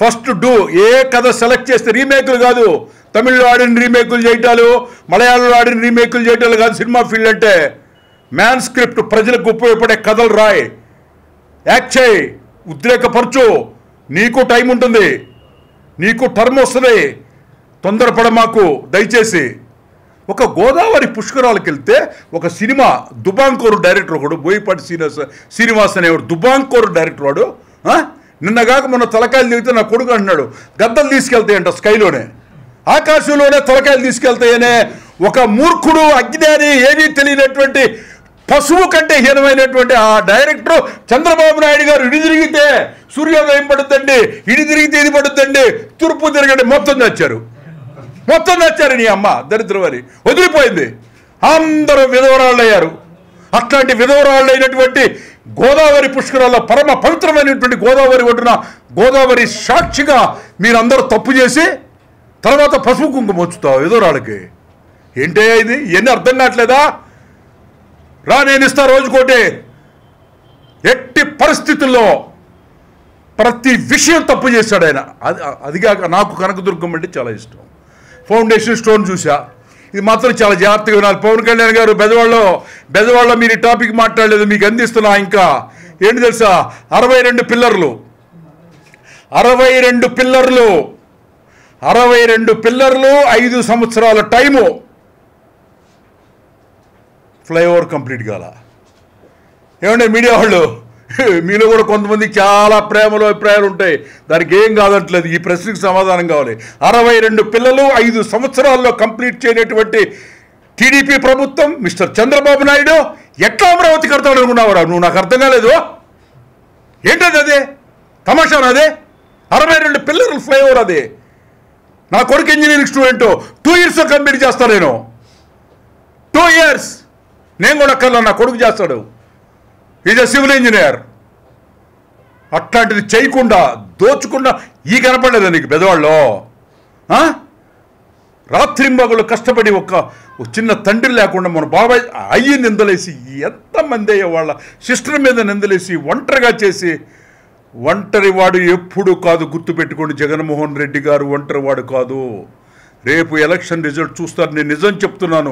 First do a కథ select చేస్తే రీమేకులు కాదు. తమిళ్ళో ఆడిన రీమేకులు చేయటాలు మలయాళంలో ఆడిన రీమేకులు చేయటాలు కాదు సినిమా ఫీల్డ్ అంటే. మ్యాన్ స్క్రిప్ట్ ప్రజలకు ఉపయోగపడే కథలు రాయ్. యాక్ట్ చేయి. ఉద్రేకపరచు. నీకు టైం ఉంటుంది. నీకు టర్మ్ వస్తుంది. తొందరపడ మాకు దయచేసి. ఒక గోదావరి పుష్కరాలకు వెళ్తే ఒక సినిమా దుబాంకోరు డైరెక్టర్ ఒకడు బోయపాటి శ్రీనివాస శ్రీనివాస్ అనేవాడు దుబాంకోరు డైరెక్టర్ వాడు నిన్నగాక మొన్న తలకాయలు తిరిగితే నా కొడుకు అంటున్నాడు గద్దలు తీసుకెళ్తాయంట స్కైలోనే. ఆకాశంలోనే తలకాయలు తీసుకెళ్తాయనే ఒక మూర్ఖుడు అజ్ఞాని ఏమీ తెలియనటువంటి పశువు కంటే హీనమైనటువంటి ఆ డైరెక్టర్ చంద్రబాబు నాయుడు గారు ఇడి తిరిగితే సూర్యోదయం పడుతుందండి ఇడి తిరిగితే ఇది పడుతుందండి తూర్పు తిరగండి మొత్తం తెచ్చారు మొత్తం నచ్చారు నీ అమ్మ దరిద్రవారి వదిలిపోయింది. అందరూ విధవరాళ్ళు అయ్యారు అట్లాంటి విధవరాళ్ళు అయినటువంటి గోదావరి పుష్కరాల్లో పరమ పవిత్రమైనటువంటి గోదావరి ఒడ్డున గోదావరి సాక్షిగా మీరందరూ తప్పు చేసి తర్వాత పసుపు కుంకుమ వచ్చుతావు విధవరాళ్ళకి. ఏంటే ఇది? ఇవన్నీ అర్థం కావట్లేదా? రా నేను ఇస్తా రోజుకోటి. ఎట్టి పరిస్థితుల్లో ప్రతి విషయం తప్పు చేశాడు ఆయన. అది అదిగాక నాకు కనకదుర్గం అంటే చాలా ఇష్టం. ఫౌండేషన్ స్టోన్ చూసా ఇది మాత్రం చాలా జాగ్రత్తగా ఉన్నారు పవన్ కళ్యాణ్ గారు బెదవాళ్ళలో బెదవాళ్ళలో మీరు ఈ టాపిక్ మాట్లాడలేదు మీకు అందిస్తున్నా ఇంకా. ఏంటి తెలుసా? అరవై రెండు పిల్లర్లు. అరవై రెండు పిల్లర్లు. అరవై రెండు పిల్లర్లు ఐదు సంవత్సరాల టైము. ఫ్లైఓవర్ కంప్లీట్ కాల. ఏమంటే మీడియా వాళ్ళు? మీలో కూడా కొంతమందికి చాలా ప్రేమలు అభిప్రాయాలు ఉంటాయి. దానికి ఏం కాదంటలేదు. ఈ ప్రశ్నకు సమాధానం కావాలి. అరవై రెండు పిల్లలు ఐదు సంవత్సరాల్లో కంప్లీట్ చేయనటువంటి టీడీపీ ప్రభుత్వం మిస్టర్ చంద్రబాబు నాయుడు ఎట్లా అమరావతి కడతాడు అనుకున్నావురా? నువ్వు నాకు అర్థం కాలేదు. ఏంటది అదే? తమాషాను అదే? అరవై రెండు పిల్లలు ఫ్లైఓవర్ అది. నా కొడుకు engineering student. Two years complete చేస్తాను నేను. Two years. నేను కూడా అక్కర్లా నా కొడుకు చేస్తాడు. ఈజ్ అ సివిల్ ఇంజనీర్ అట్లాంటిది చేయకుండా దోచుకుండా ఈ కనపడలేదా నీకు పెదవాళ్ళు? రాత్రింబగలు కష్టపడి ఒక ఒక చిన్న తండ్రి లేకుండా మన బాబాయ్ అయ్యి నిందలేసి ఎంతమంది అయ్యే వాళ్ళ సిస్టర్ మీద నిందలేసి ఒంటరిగా చేసి ఒంటరి వాడు ఎప్పుడు కాదు గుర్తుపెట్టుకోండి జగన్మోహన్ రెడ్డి గారు ఒంటరి వాడు కాదు. రేపు ఎలక్షన్ రిజల్ట్ చూస్తారు నేను నిజం చెప్తున్నాను.